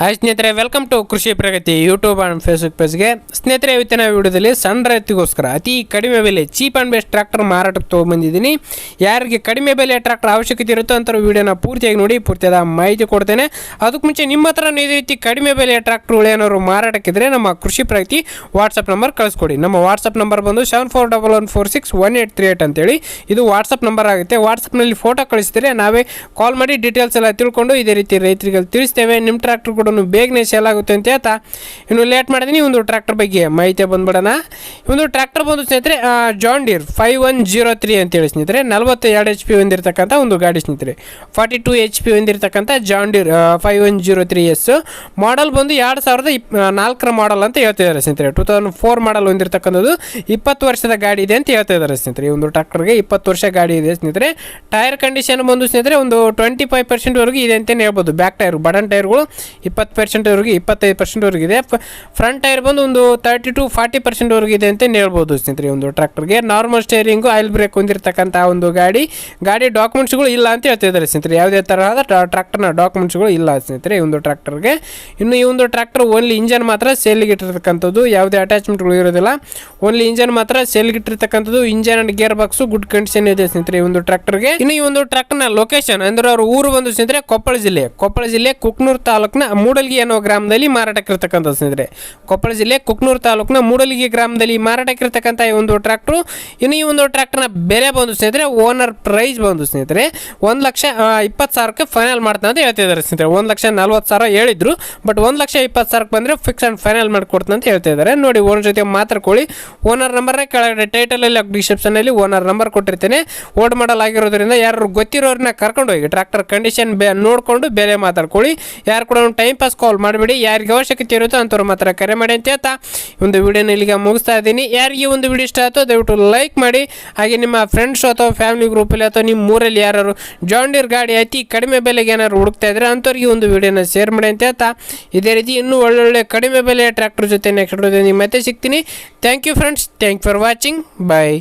Hi ಸ್ನೇಹಿತರೆ welcome to Krishi Pragati YouTube and Facebook ಪೇಜ್ಗೆ ಸ್ನೇಹಿತರೆ, ಇವತ್ತಿನ ವಿಡಿಯೋದಲ್ಲಿ ಸಣ್ಣ ರೈತಿಗೋಸ್ಕರ ಅತಿ ಕಡಿಮೆ ಬೆಲೆ ಚೀಪ್ ಆ್ಯಂಡ್ ಬೆಸ್ಟ್ ಟ್ರ್ಯಾಕ್ಟರ್ ಮಾರಾಟಕ್ಕೆ ತೊಗೊಂಬಂದಿದ್ದೀನಿ ಯಾರಿಗೆ ಕಡಿಮೆ ಬೆಲೆ ಟ್ರ್ಯಾಕ್ಟರ್ ಅವಶ್ಯಕತೆ ಇರುತ್ತೋ ಅಂತ ವಿಡಿಯೋನ ಪೂರ್ತಿಯಾಗಿ ನೋಡಿ, ಪೂರ್ತಿಯಾದ ಮಾಹಿತಿ ಕೊಡ್ತೇನೆ. ಅದಕ್ಕೆ ಮುಂಚೆ ನಿಮ್ಮ ಹತ್ರ ಇದೇ ರೀತಿ ಕಡಿಮೆ ಬೆಲೆಯ ಟ್ರ್ಯಾಕ್ಟರ್ಗಳು ಏನಾದ್ರು ಮಾರಾಟಕ್ಕಿದ್ರೆ ನಮ್ಮ ಕೃಷಿ ಪ್ರಗತಿ ವಾಟ್ಸಪ್ ನಂಬರ್ ಕಳಿಸ್ಕೊಡಿ. ನಮ್ಮ ವಾಟ್ಸಪ್ ನಂಬರ್ ಬಂದು seven four double one four six one eight three eight ಅಂತೇಳಿ. ಇದು ವಾಟ್ಸಪ್ ನಂಬರ್ ಆಗುತ್ತೆ. ವಾಟ್ಸಪ್ನಲ್ಲಿ ಫೋಟೋ ಕಳಿಸಿದ್ರೆ ನಾವೇ ಕಾಲ್ ಮಾಡಿ ಡೀಟೇಲ್ಸ್ ಎಲ್ಲ ತಿಳ್ಕೊಂಡು ಇದೇ ರೀತಿ ರೈತರಿಗೆ ತಿಳಿಸ್ತೇವೆ. ನಿಮ್ಮ ಟ್ರ್ಯಾಕ್ಟರ್ ಕೂಡ ಬೇಗನೆ ಸೇಲ್ ಆಗುತ್ತೆ ಅಂತ ಹೇಳ್ತಾ, ಇನ್ನು ಲೇಟ್ ಮಾಡಿದೀನಿ, ಒಂದು ಟ್ರ್ಯಾಕ್ಟರ್ ಬಗ್ಗೆ ಮಾಹಿತಿ ಬಂದ್ಬಿಡೋಣ. ಒಂದು ಟ್ರ್ಯಾಕ್ಟರ್ ಬಂದು ಸ್ನೇಹಿತರೆ John Deere five one zero three ಅಂತೇಳಿ ಸ್ನೇಹಿತರೆ ನಲವತ್ತು ಎರಡು ಎಚ್ ಪಿ ಹೊಂದಿರತಕ್ಕಂಥ ಒಂದು ಗಾಡಿ ಸ್ನೇಹಿತರೆ. ಫಾರ್ಟಿ ಟು ಎಚ್ ಪಿ ಹೊಂದಿರತಕ್ಕಂಥ John Deere five one zero three S model ಬಂದು ಎರಡು ಸಾವಿರದ ಇಪ್ ನಾಲ್ಕರ ಮಾಡಲ್ ಅಂತ ಹೇಳ್ತಿದ್ದಾರೆ ಸ್ನೇಹಿತರೆ. ಟೂ ತೌಸಂಡ್ ಫೋರ್ ಮಾಡಲ್ ಹೊಂದಿರತಕ್ಕಂಥದ್ದು ಇಪ್ಪತ್ತು ವರ್ಷದ ಗಾಡಿ ಇದೆ ಅಂತ ಹೇಳ್ತಾ ಇದ್ದಾರೆ ಸ್ನೇಹಿತರೆ. ಈ ಒಂದು ಟ್ರ್ಯಾಕ್ಟರ್ಗೆ ಇಪ್ಪತ್ತು ವರ್ಷ ಗಾಡಿ ಇದೆ ಸ್ನೇಹಿತರೆ. ಟೈರ್ ಕಂಡೀಷನ್ ಬಂದು ಸ್ನೇಹಿತರೆ, ಒಂದು ಟ್ವೆಂಟಿ ಫೈವ್ ಪರ್ಸೆಂಟ್ವರೆಗೂ ಇದೆ ಅಂತಲೇ ಹೇಳ್ಬೋದು. ಬ್ಯಾಕ್ ಟೈರ್ ಬಡನ್ ಟೈರ್ಗಳು ಇಪ್ಪತ್ತು ಪರ್ಸೆಂಟ್ವರೆಗೆ ಇಪ್ಪತ್ತೈದು ಪರ್ಸೆಂಟ್ವರೆಗೂ ಇದೆ. ಫ್ರಂಟ್ ಟೈರ್ ಬಂದು ಒಂದು ತರ್ಟಿ ಟು ಫಾರ್ಟಿ ಪರ್ಸೆಂಟ್ವರೆಗೂ ಇದೆ ಅಂತ ಹೇಳ್ಬೋದು ಸ್ನೇಹಿತರೆ ಒಂದು ಟ್ರ್ಯಾಕ್ಟರ್ಗೆ ನಾರ್ಮಲ್ ಸ್ಟೇರಿಂಗು ಆಯಿಲ್ ಬ್ರೇಕ್ ಹೊಂದಿರತಕ್ಕಂಥ ಒಂದು ಗಾಡಿ. ಗಾಡಿ ಡಾಕ್ಯುಮೆಂಟ್ಸ್ಗಳು ಇಲ್ಲ ಅಂತ ಹೇಳ್ತಿದ್ದಾರೆ ಸ್ನೇಹಿತರೆ. ಯಾವುದೇ ತರಹದ ಟ್ರ್ಯಾಕ್ಟರ್ನ ಡಾಕ್ಯುಮೆಂಟ್ಸ್ಗಳು ಇಲ್ಲ ಸ್ನೇಹಿತರೆ ಈ ಒಂದು ಟ್ರ್ಯಾಕ್ಟರ್ಗೆ ಇನ್ನು ಈ ಒಂದು ಟ್ರ್ಯಾಕ್ಟರ್ ಓನ್ಲಿ ಇಂಜನ್ ಮಾತ್ರ ಸೇಲ್ಗೆ ಇಟ್ಟಿರ್ತಕ್ಕಂಥದ್ದು. ಯಾವುದೇ ಅಟ್ಯಾಚ್ಮೆಂಟ್ಗಳು ಇರೋದಿಲ್ಲ. ಓನ್ಲಿ ಇಂಜನ್ ಮಾತ್ರ ಸೇಲ್ಗೆ ಇಟ್ಟಿರ್ತಕ್ಕಂಥದ್ದು. Engine and gear box good condition ಇದೆ ಸ್ನೇಹಿತರೆ ಈ ಒಂದು ಟ್ರ್ಯಾಕ್ಟರ್ಗೆ ಇನ್ನು ಈ ಒಂದು ಟ್ರ್ಯಾಕ್ಟರ್ನ ಲೊಕೇಶನ್ ಅಂದ್ರೆ ಅವ್ರ ಊರು ಬಂದು ಸ್ನೇಹಿತರೆ ಕೊಪ್ಪಳ ಜಿಲ್ಲೆ. ಕೊಪ್ಪಳ ಜಿಲ್ಲೆ ಕುಕ್ನೂರು ತಾಲೂಕಿನ ಮೂಡಲ್ಗಿ ಅನ್ನೋ ಗ್ರಾಮದಲ್ಲಿ ಮಾರಾಟಕ್ಕಿರ್ತಕ್ಕಂಥ ಸ್ನೇಹಿತರೆ. ಕೊಪ್ಪಳ ಜಿಲ್ಲೆ ಕುಕ್ನೂರು ತಾಲೂಕಿನ ಮೂಡಲ್ಗಿ ಗ್ರಾಮದಲ್ಲಿ ಮಾರಾಟಕ್ಕಿರ್ತಕ್ಕಂಥ ಈ ಒಂದು ಟ್ರ್ಯಾಕ್ಟ್ರು. ಇನ್ನು ಈ ಒಂದು ಟ್ರ್ಯಾಕ್ಟರ್ನ ಬೆಲೆ ಬಂದು ಸ್ನೇಹಿತರೆ, ಓನರ್ ಪ್ರೈಸ್ ಬಂದು ಸ್ನೇಹಿತರೆ, ಒಂದು ಲಕ್ಷ ಇಪ್ಪತ್ತು ಸಾವಿರಕ್ಕೆ ಫೈನಲ್ ಮಾಡ್ತಾನೆ ಅಂತ ಹೇಳ್ತಿದ್ದಾರೆ ಸ್ನೇಹಿತರೆ. ಒಂದು ಲಕ್ಷ ನಲ್ವತ್ತು ಸಾವಿರ ಹೇಳಿದ್ರು, ಬಟ್ ಒಂದು ಲಕ್ಷ ಇಪ್ಪತ್ತು ಸಾವಿರಕ್ಕೆ ಬಂದರೆ ಫಿಕ್ಸ್ ಆ್ಯಂಡ್ ಫೈನಲ್ ಮಾಡಿಕೊಡ್ತಾನೆ ಅಂತ ಹೇಳ್ತಾ ಇದ್ದಾರೆ. ನೋಡಿ, ಓನರ್ ಜೊತೆ ಮಾತಾಡ್ಕೊಳ್ಳಿ. ಓನರ್ ನಂಬರ್ನೇ ಕೆಳಗಡೆ ಟೈಟಲಲ್ಲಿ ಡಿಸ್ಕ್ರಿಪ್ಷನಲ್ಲಿ ಓನರ್ ನಂಬರ್ ಕೊಟ್ಟಿರ್ತೇನೆ. ಓಡ್ ಮಾಡಲ್ ಆಗಿರೋದ್ರಿಂದ ಯಾರು ಗೊತ್ತಿರೋರನ್ನ ಕರ್ಕೊಂಡು ಹೋಗಿ ಟ್ರ್ಯಾಕ್ಟರ್ ಕಂಡೀಷನ್ ಬೇ, ನೋಡಿಕೊಂಡು ಬೇರೆ ಮಾತಾಡ್ಕೊಳ್ಳಿ. ಯಾರು ಕೂಡ ಟೈಮ್ ಪಾಸ್ ಕಾಲ್ ಮಾಡಬೇಡಿ. ಯಾರಿಗೆ ಅವಶ್ಯಕತೆ ಇರುತ್ತೋ ಅಂತವ್ರು ಮಾತ್ರ ಕರೆ ಮಾಡಿ ಅಂತ ಹೇಳ್ತಾ ಒಂದು ವಿಡಿಯೋನ ಇಲ್ಲಿಗೆ ಮುಗಿಸ್ತಾ ಇದ್ದೀನಿ. ಯಾರಿಗೆ ಒಂದು ವಿಡಿಯೋ ಇಷ್ಟ ಆಯಿತು ದಯವಿಟ್ಟು ಲೈಕ್ ಮಾಡಿ. ಹಾಗೆ ನಿಮ್ಮ ಫ್ರೆಂಡ್ಸ್ ಅಥವಾ ಫ್ಯಾಮಿಲಿ ಗ್ರೂಪಲ್ಲಿ ಅಥವಾ ನಿಮ್ಮ ಊರಲ್ಲಿ ಯಾರು ಜಾಂಡೀರ್ ಗಾಡಿ ಅತಿ ಕಡಿಮೆ ಬೆಲೆಗೆ ಏನಾದ್ರು ಹುಡುಕ್ತಾ ಇದ್ರೆ ಅಂಥವ್ರಿಗೆ ಒಂದು ವಿಡಿಯೋನ ಶೇರ್ ಮಾಡಿ ಅಂತ ಹೇಳ್ತಾ. ಇದೇ ರೀತಿ ಇನ್ನೂ ಒಳ್ಳೊಳ್ಳೆ ಕಡಿಮೆ ಬೆಲೆಯ ಟ್ರ್ಯಾಕ್ಟರ್ ಜೊತೆ ನೆಕ್ಸ್ಟ್ ಮತ್ತೆ ಸಿಗ್ತೀನಿ. Thank you friends thank for watching bye